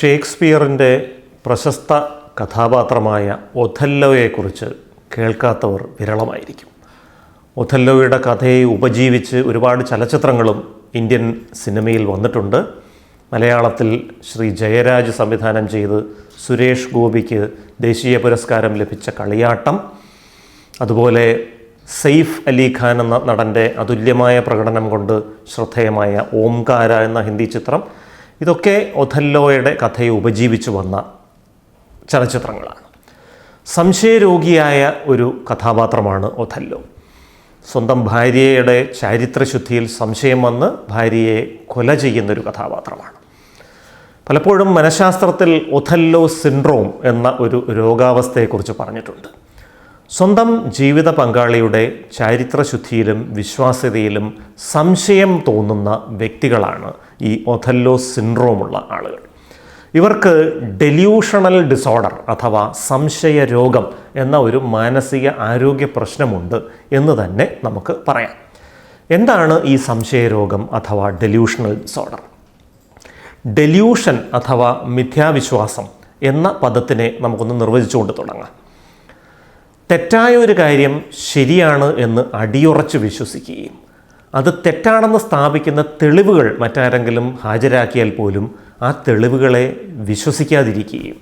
ഷേക്സ്പിയറിന്റെ പ്രശസ്ത കഥാപാത്രമായ ഒഥല്ലോയെക്കുറിച്ച് കേൾക്കാത്തവർ വിരളമായിരിക്കും. ഒഥല്ലോയുടെ കഥയെ ഉപജീവിച്ച് ഒരുപാട് ചലച്ചിത്രങ്ങളും ഇന്ത്യൻ സിനിമയിൽ വന്നിട്ടുണ്ട്. മലയാളത്തിൽ ശ്രീ ജയരാജ് സംവിധാനം ചെയ്ത് സുരേഷ് ഗോപിക്ക് ദേശീയ പുരസ്കാരം ലഭിച്ച കളിയാട്ടം. അതുപോലെ സെയ്ഫ് അലി ഖാൻ എന്ന നടന്റെ അതുല്യമായ പ്രകടനം കൊണ്ട് ശ്രദ്ധേയമായ ഓംകാര എന്ന ഹിന്ദി ചിത്രം. ഇതൊക്കെ ഒഥല്ലോയുടെ കഥയെ ഉപജീവിച്ചു വന്ന ചലച്ചിത്രങ്ങളാണ്. സംശയരോഗിയായ ഒരു കഥാപാത്രമാണ് ഒഥല്ലോ. സ്വന്തം ഭാര്യയുടെ ചാരിത്രശുദ്ധിയിൽ സംശയം വന്ന് ഭാര്യയെ കൊല ചെയ്യുന്നൊരു കഥാപാത്രമാണ്. പലപ്പോഴും മനഃശാസ്ത്രത്തിൽ ഒഥല്ലോ സിൻഡ്രോം എന്ന ഒരു രോഗാവസ്ഥയെക്കുറിച്ച് പറഞ്ഞിട്ടുണ്ട്. സ്വന്തം ജീവിത പങ്കാളിയുടെ ചാരിത്രശുദ്ധിയിലും വിശ്വാസ്യതയിലും സംശയം തോന്നുന്ന വ്യക്തികളാണ് ഈ ഒഥല്ലോ സിൻഡ്രോമുള്ള ആളുകൾ. ഇവർക്ക് ഡെല്യൂഷണൽ ഡിസോർഡർ അഥവാ സംശയ രോഗം എന്ന ഒരു മാനസിക ആരോഗ്യ പ്രശ്നമുണ്ട് എന്ന് തന്നെ നമുക്ക് പറയാം. എന്താണ് ഈ സംശയരോഗം അഥവാ ഡെല്യൂഷണൽ ഡിസോർഡർ? ഡെല്യൂഷൻ അഥവാ മിഥ്യാവിശ്വാസം എന്ന പദത്തിനെ നമുക്കൊന്ന് നിർവചിച്ചുകൊണ്ട് തുടങ്ങാം. തെറ്റായ ഒരു കാര്യം ശരിയാണ് എന്ന് അടിയുറച്ച് വിശ്വസിക്കുകയും അത് തെറ്റാണെന്ന് സ്ഥാപിക്കുന്ന തെളിവുകൾ മറ്റാരെങ്കിലും ഹാജരാക്കിയാൽ പോലും ആ തെളിവുകളെ വിശ്വസിക്കാതിരിക്കുകയും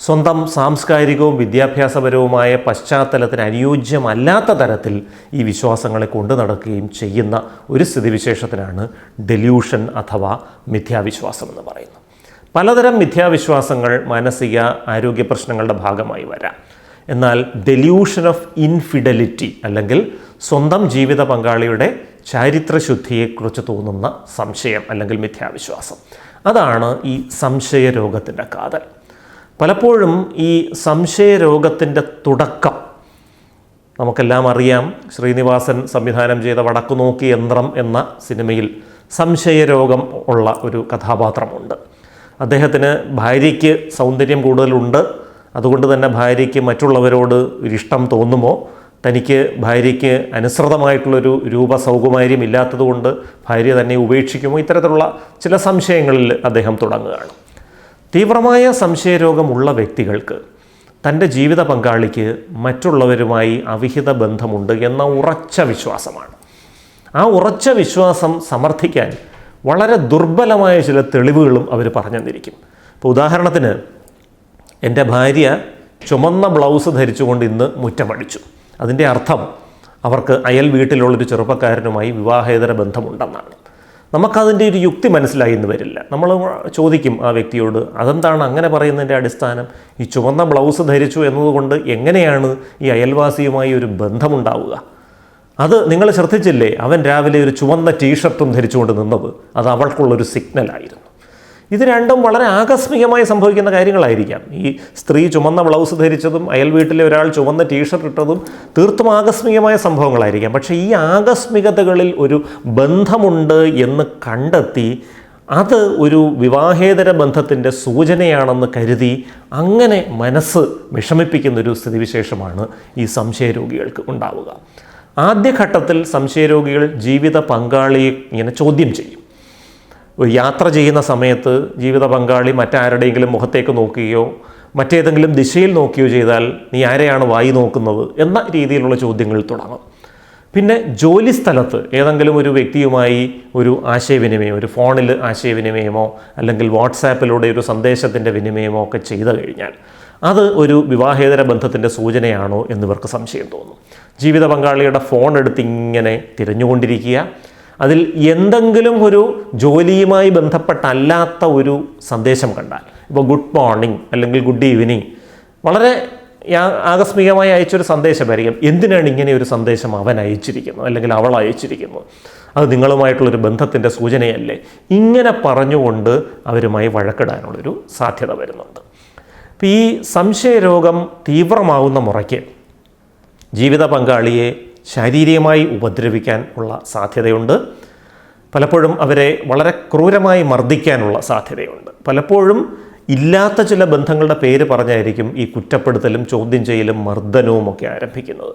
സ്വന്തം സാംസ്കാരികവും വിദ്യാഭ്യാസപരവുമായ പശ്ചാത്തലത്തിന് അനുയോജ്യമല്ലാത്ത തരത്തിൽ ഈ വിശ്വാസങ്ങളെ കൊണ്ടു നടക്കുകയും ചെയ്യുന്ന ഒരു സ്ഥിതിവിശേഷത്തിനാണ് ഡെല്യൂഷൻ അഥവാ മിഥ്യാവിശ്വാസം എന്ന് പറയുന്നത്. പലതരം മിഥ്യാവിശ്വാസങ്ങൾ മാനസിക ആരോഗ്യ പ്രശ്നങ്ങളുടെ ഭാഗമായി വരാം. എന്നാൽ ഡെല്യൂഷൻ ഓഫ് ഇൻഫിഡലിറ്റി അല്ലെങ്കിൽ സ്വന്തം ജീവിത പങ്കാളിയുടെ ചാരിത്രശുദ്ധിയെക്കുറിച്ച് തോന്നുന്ന സംശയം അല്ലെങ്കിൽ മിഥ്യാവിശ്വാസം. അതാണ് ഈ സംശയരോഗത്തിന്റെ കാതൽ. പലപ്പോഴും ഈ സംശയരോഗത്തിന്റെ തുടക്കം നമുക്കെല്ലാം അറിയാം. ശ്രീനിവാസൻ സംവിധാനം ചെയ്ത വടക്കുനോക്കി യന്ത്രം എന്ന സിനിമയിൽ സംശയരോഗം ഉള്ള ഒരു കഥാപാത്രമുണ്ട്. അദ്ദേഹത്തിന് ഭാര്യയ്ക്ക് സൗന്ദര്യം കൂടുതലുണ്ട്. അതുകൊണ്ട് തന്നെ ഭാര്യയ്ക്ക് മറ്റുള്ളവരോട് ഒരിഷ്ടം തോന്നുമോ? തനിക്ക് ഭാര്യയ്ക്ക് അനുസൃതമായിട്ടുള്ളൊരു രൂപ സൗകുമാര്യം ഇല്ലാത്തതുകൊണ്ട് ഭാര്യ തന്നെ ഉപേക്ഷിക്കുമോ? ഇത്തരത്തിലുള്ള ചില സംശയങ്ങളിൽ അദ്ദേഹം തുടങ്ങുകയാണ്. തീവ്രമായ സംശയരോഗമുള്ള വ്യക്തികൾക്ക് തന്റെ ജീവിത പങ്കാളിക്ക് മറ്റുള്ളവരുമായി അവിഹിത ബന്ധമുണ്ട് എന്ന ഉറച്ച വിശ്വാസമാണ്. ആ ഉറച്ച വിശ്വാസം സമർത്ഥിക്കാൻ വളരെ ദുർബലമായ ചില തെളിവുകളും അവർ പറഞ്ഞു തന്നിരിക്കും ഇപ്പോൾ ഉദാഹരണത്തിന് എന്റെ ഭാര്യ ചുമന്ന ബ്ലൗസ് ധരിച്ചുകൊണ്ട് ഇന്ന് മുറ്റമടിച്ചു. അതിന്റെ അർത്ഥം അവർക്ക് അയൽ വീട്ടിലുള്ളൊരു ചെറുപ്പക്കാരനുമായി വിവാഹേതര ബന്ധമുണ്ടെന്നാണ്. നമുക്കതിന്റെ ഒരു യുക്തി മനസ്സിലായി എന്ന് വരില്ല. നമ്മൾ ചോദിക്കും ആ വ്യക്തിയോട് അതെന്താണ് അങ്ങനെ പറയുന്നതിന്റെ അടിസ്ഥാനം? ഈ ചുവന്ന ബ്ലൗസ് ധരിച്ചു എന്നതുകൊണ്ട് എങ്ങനെയാണ് ഈ അയൽവാസിയുമായി ഒരു ബന്ധമുണ്ടാവുക? അത് നിങ്ങൾ ശ്രദ്ധിച്ചില്ലേ? അവൻ രാവിലെ ഒരു ചുവന്ന ടീഷർട്ടും ധരിച്ചുകൊണ്ട് നിന്നത്. അത് അവൾക്കുള്ളൊരു സിഗ്നലായിരുന്നു. ഇത് രണ്ടും വളരെ ആകസ്മികമായി സംഭവിക്കുന്ന കാര്യങ്ങളായിരിക്കാം. ഈ സ്ത്രീ ചുമന്ന ബ്ലൗസ് ധരിച്ചതും അയൽ വീട്ടിലെ ഒരാൾ ചുമന്ന ടീഷർട്ട് ഇട്ടതും തീർത്തും ആകസ്മികമായ സംഭവങ്ങളായിരിക്കാം. പക്ഷേ ഈ ആകസ്മികതകളിൽ ഒരു ബന്ധമുണ്ട് എന്ന് കണ്ടെത്തി അത് ഒരു വിവാഹേതര ബന്ധത്തിന്റെ സൂചനയാണെന്ന് കരുതി അങ്ങനെ മനസ്സ് വിഷമിപ്പിക്കുന്നൊരു സ്ഥിതിവിശേഷമാണ് ഈ സംശയരോഗികൾക്ക് ഉണ്ടാവുക. ആദ്യഘട്ടത്തിൽ സംശയരോഗികൾ ജീവിത പങ്കാളിയെ ഇങ്ങനെ ചോദ്യം ചെയ്യും. യാത്ര ചെയ്യുന്ന സമയത്ത് ജീവിത പങ്കാളി മറ്റാരുടെയെങ്കിലും മുഖത്തേക്ക് നോക്കുകയോ മറ്റേതെങ്കിലും ദിശയിൽ നോക്കുകയോ ചെയ്താൽ നീ ആരെയാണ് വായി നോക്കുന്നത് എന്ന രീതിയിലുള്ള ചോദ്യങ്ങൾ തുടങ്ങും. പിന്നെ ജോലി സ്ഥലത്ത് ഏതെങ്കിലും ഒരു വ്യക്തിയുമായി ഒരു ആശയവിനിമയം ഒരു ഫോണിൽ ആശയവിനിമയമോ അല്ലെങ്കിൽ വാട്സാപ്പിലൂടെ ഒരു സന്ദേശത്തിന്റെ വിനിമയമോ ഒക്കെ ചെയ്തു കഴിഞ്ഞാൽ അത് ഒരു വിവാഹേതര ബന്ധത്തിന്റെ സൂചനയാണോ എന്നിവർക്ക് സംശയം തോന്നും. ജീവിത പങ്കാളിയുടെ ഫോൺ എടുത്ത് ഇങ്ങനെ തിരഞ്ഞുകൊണ്ടിരിക്കുക അതിൽ എന്തെങ്കിലും ഒരു ജോലിയുമായി ബന്ധപ്പെട്ടല്ലാത്ത ഒരു സന്ദേശം കണ്ടാൽ ഇപ്പോൾ ഗുഡ് മോർണിംഗ് അല്ലെങ്കിൽ ഗുഡ് ഈവനിങ് വളരെ ആകസ്മികമായി അയച്ചൊരു സന്ദേശമായിരിക്കും. എന്തിനാണ് ഇങ്ങനെ ഒരു സന്ദേശം അവൻ അയച്ചിരിക്കുന്നത് അല്ലെങ്കിൽ അവൾ അയച്ചിരിക്കുന്നു അത് നിങ്ങളുമായിട്ടുള്ളൊരു ബന്ധത്തിന്റെ സൂചനയല്ലേ? ഇങ്ങനെ പറഞ്ഞുകൊണ്ട് അവരുമായി വഴക്കിടാനുള്ളൊരു സാധ്യത വരുന്നുണ്ട്. അപ്പോൾ ഈ സംശയരോഗം തീവ്രമാവുന്ന മുറയ്ക്ക് ജീവിത പങ്കാളിയെ ശാരീരികമായി ഉപദ്രവിക്കാൻ ഉള്ള സാധ്യതയുണ്ട്. പലപ്പോഴും അവരെ വളരെ ക്രൂരമായി മർദ്ദിക്കാനുള്ള സാധ്യതയുണ്ട്. പലപ്പോഴും ഇല്ലാത്ത ചില ബന്ധങ്ങളുടെ പേര് പറഞ്ഞായിരിക്കും ഈ കുറ്റപ്പെടുത്തലും ചോദ്യം ചെയ്യലും മർദ്ദനവും ഒക്കെ ആരംഭിക്കുന്നത്.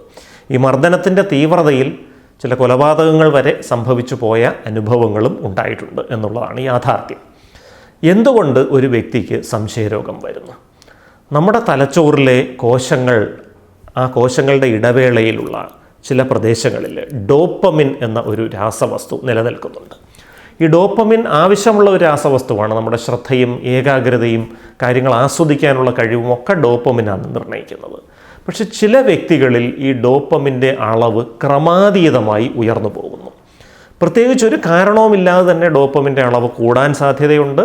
ഈ മർദ്ദനത്തിന്റെ തീവ്രതയിൽ ചില കൊലപാതകങ്ങൾ വരെ സംഭവിച്ചു പോയ അനുഭവങ്ങളും ഉണ്ടായിട്ടുണ്ട് എന്നുള്ളതാണ് യാഥാർത്ഥ്യം. എന്തുകൊണ്ട് ഒരു വ്യക്തിക്ക് സംശയരോഗം വരുന്നു? നമ്മുടെ തലച്ചോറിലെ കോശങ്ങൾ ആ കോശങ്ങളുടെ ഇടവേളയിലുള്ള ചില പ്രദേശങ്ങളിൽ ഡോപ്പമിൻ എന്ന ഒരു രാസവസ്തു നിലനിൽക്കുന്നുണ്ട്. ഈ ഡോപ്പമിൻ ആവശ്യമുള്ള ഒരു രാസവസ്തുവാണ്. നമ്മുടെ ശ്രദ്ധയും ഏകാഗ്രതയും കാര്യങ്ങൾ ആസ്വദിക്കാനുള്ള കഴിവും ഒക്കെ ഡോപ്പമിനാണ് നിർണയിക്കുന്നത്. പക്ഷെ ചില വ്യക്തികളിൽ ഈ ഡോപ്പമിന്റെ അളവ് ക്രമാതീതമായി ഉയർന്നു പോകുന്നു. പ്രത്യേകിച്ച് ഒരു കാരണവുമില്ലാതെ തന്നെ ഡോപ്പമിന്റെ അളവ് കൂടാൻ സാധ്യതയുണ്ട്.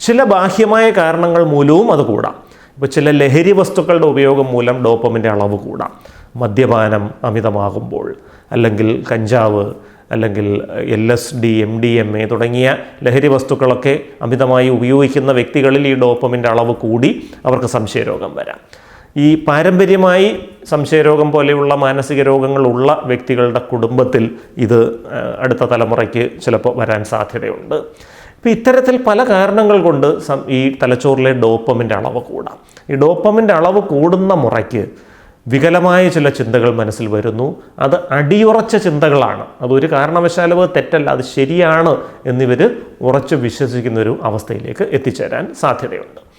ചില ബാഹ്യമായ കാരണങ്ങൾ മൂലവും അത് കൂടാം. ഇപ്പോൾ ചില ലഹരി വസ്തുക്കളുടെ ഉപയോഗം മൂലം ഡോപ്പമിന്റെ അളവ് കൂടാം. മദ്യപാനം അമിതമാകുമ്പോൾ അല്ലെങ്കിൽ കഞ്ചാവ് അല്ലെങ്കിൽ L S D M D M A തുടങ്ങിയ ലഹരി വസ്തുക്കളൊക്കെ അമിതമായി ഉപയോഗിക്കുന്ന വ്യക്തികളിൽ ഈ ഡോപ്പമിന്റെ അളവ് കൂടി അവർക്ക് സംശയരോഗം വരാം. ഈ പാരമ്പര്യമായി സംശയരോഗം പോലെയുള്ള മാനസിക രോഗങ്ങളുള്ള വ്യക്തികളുടെ കുടുംബത്തിൽ ഇത് അടുത്ത തലമുറയ്ക്ക് ചിലപ്പോൾ വരാൻ സാധ്യതയുണ്ട്. ഇപ്പോൾ ഇത്തരത്തിൽ പല കാരണങ്ങൾ കൊണ്ട് ഈ തലച്ചോറിലെ ഡോപ്പമിന്റെ അളവ് കൂടാം. ഈ ഡോപ്പമിന്റെ അളവ് കൂടുന്ന മുറയ്ക്ക് വികലമായ ചില ചിന്തകൾ മനസ്സിൽ വരുന്നു. അത് അടിയുറച്ച ചിന്തകളാണ്. അതൊരു കാരണവശാലും തെറ്റല്ല അത് ശരിയാണ് എന്നിവർ ഉറച്ചു വിശ്വസിക്കുന്ന ഒരു അവസ്ഥയിലേക്ക് എത്തിച്ചേരാൻ സാധ്യതയുണ്ട്.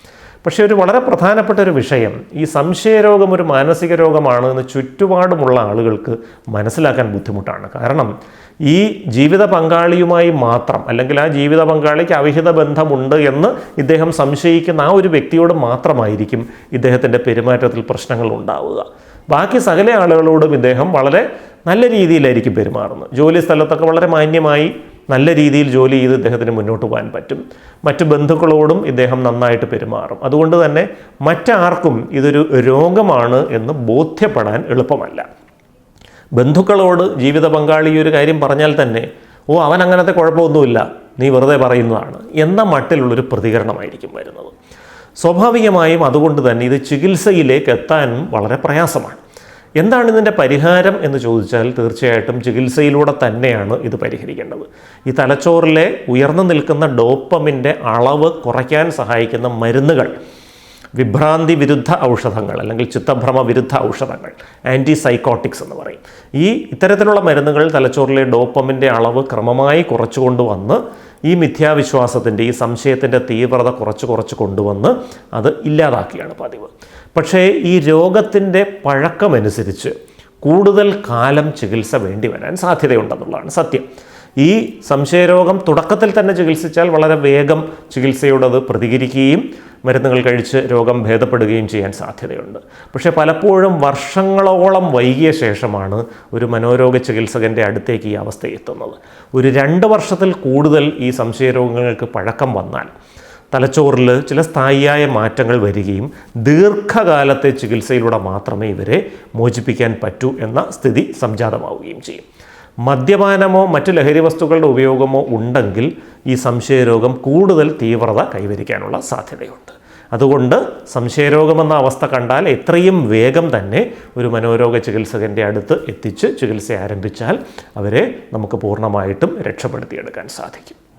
പക്ഷേ ഒരു വളരെ പ്രധാനപ്പെട്ട ഒരു വിഷയം ഈ സംശയരോഗം ഒരു മാനസിക രോഗമാണ് എന്ന് ചുറ്റുപാടുമുള്ള ആളുകൾക്ക് മനസ്സിലാക്കാൻ ബുദ്ധിമുട്ടാണ്. കാരണം ഈ ജീവിത പങ്കാളിയുമായി മാത്രം അല്ലെങ്കിൽ ആ ജീവിത പങ്കാളിക്ക് അവിഹിത ബന്ധമുണ്ട് എന്ന് ഇദ്ദേഹം സംശയിക്കുന്ന ആ ഒരു വ്യക്തിയോട് മാത്രമായിരിക്കും ഇദ്ദേഹത്തിന്റെ പെരുമാറ്റത്തിൽ പ്രശ്നങ്ങൾ ഉണ്ടാവുക. ബാക്കി സകല ആളുകളോടും ഇദ്ദേഹം വളരെ നല്ല രീതിയിലായിരിക്കും പെരുമാറുന്നത്. ജോലി സ്ഥലത്തൊക്കെ വളരെ മാന്യമായി നല്ല രീതിയിൽ ജോലി ചെയ്ത് ഇദ്ദേഹത്തിന് മുന്നോട്ട് പോകാൻ പറ്റും. മറ്റ് ബന്ധുക്കളോടും ഇദ്ദേഹം നന്നായിട്ട് പെരുമാറും. അതുകൊണ്ട് തന്നെ മറ്റാർക്കും ഇതൊരു രോഗമാണ് എന്ന് ബോധ്യപ്പെടാൻ എളുപ്പമല്ല. ബന്ധുക്കളോട് ജീവിത പങ്കാളി ഒരു കാര്യം പറഞ്ഞാൽ തന്നെ ഓ അവൻ അങ്ങനത്തെ കുഴപ്പമൊന്നുമില്ല നീ വെറുതെ പറയുന്നതാണ് എന്ന മട്ടിലുള്ളൊരു പ്രതികരണമായിരിക്കും വരുന്നത്. സ്വാഭാവികമായും അതുകൊണ്ട് തന്നെ ഇത് ചികിത്സയിലേക്ക് എത്താനും വളരെ പ്രയാസമാണ്. എന്താണ് ഇതിന്റെ പരിഹാരം എന്ന് ചോദിച്ചാൽ തീർച്ചയായിട്ടും ചികിത്സയിലൂടെ തന്നെയാണ് ഇത് പരിഹരിക്കേണ്ടത്. ഈ തലച്ചോറിലെ ഉയർന്നു നിൽക്കുന്ന ഡോപ്പമിന്റെ അളവ് കുറയ്ക്കാൻ സഹായിക്കുന്ന മരുന്നുകൾ വിഭ്രാന്തി വിരുദ്ധ ഔഷധങ്ങൾ അല്ലെങ്കിൽ ചിത്തഭ്രമ വിരുദ്ധ ഔഷധങ്ങൾ ആന്റി സൈക്കോട്ടിക്സ് എന്ന് പറയും. ഈ ഇത്തരത്തിലുള്ള മരുന്നുകൾ തലച്ചോറിലെ ഡോപ്പമിന്റെ അളവ് ക്രമമായി കുറച്ചുകൊണ്ട് വന്ന് ഈ മിഥ്യാവിശ്വാസത്തിന്റെ ഈ സംശയത്തിന്റെ തീവ്രത കുറച്ച് കുറച്ച് കൊണ്ടുവന്ന് അത് ഇല്ലാതാക്കിയാണ് പതിവ്. പക്ഷേ ഈ രോഗത്തിന്റെ പഴക്കമനുസരിച്ച് കൂടുതൽ കാലം ചികിത്സ വേണ്ടി വരാൻ സാധ്യതയുണ്ടെന്നുള്ളതാണ് സത്യം. ഈ സംശയരോഗം തുടക്കത്തിൽ തന്നെ ചികിത്സിച്ചാൽ വളരെ വേഗം ചികിത്സയോടത് പ്രതികരിക്കുകയും മരുന്നുകൾ കഴിച്ച് രോഗം ഭേദപ്പെടുകയും ചെയ്യാൻ സാധ്യതയുണ്ട്. പക്ഷേ പലപ്പോഴും വർഷങ്ങളോളം വൈകിയ ശേഷമാണ് ഒരു മനോരോഗ ചികിത്സകന്റെ അടുത്തേക്ക് ഈ അവസ്ഥ എത്തുന്നത്. ഒരു രണ്ട് വർഷത്തിൽ കൂടുതൽ ഈ സംശയരോഗങ്ങൾക്ക് പഴക്കം വന്നാൽ തലച്ചോറിൽ ചില സ്ഥായിയായ മാറ്റങ്ങൾ വരികയും ദീർഘകാലത്തെ ചികിത്സയിലൂടെ മാത്രമേ ഇവരെ മോചിപ്പിക്കാൻ പറ്റൂ എന്ന സ്ഥിതി സംജാതമാവുകയും ചെയ്യും. മദ്യപാനമോ മറ്റ് ലഹരി വസ്തുക്കളുടെ ഉപയോഗമോ ഉണ്ടെങ്കിൽ ഈ സംശയരോഗം കൂടുതൽ തീവ്രത കൈവരിക്കാനുള്ള സാധ്യതയുണ്ട്. അതുകൊണ്ട് സംശയരോഗമെന്ന അവസ്ഥ കണ്ടാൽ എത്രയും വേഗം തന്നെ ഒരു മനോരോഗ ചികിത്സകന്റെ അടുത്ത് എത്തിച്ച് ചികിത്സ ആരംഭിച്ചാൽ അവരെ നമുക്ക് പൂർണമായിട്ടും രക്ഷപ്പെടുത്തിയെടുക്കാൻ സാധിക്കും.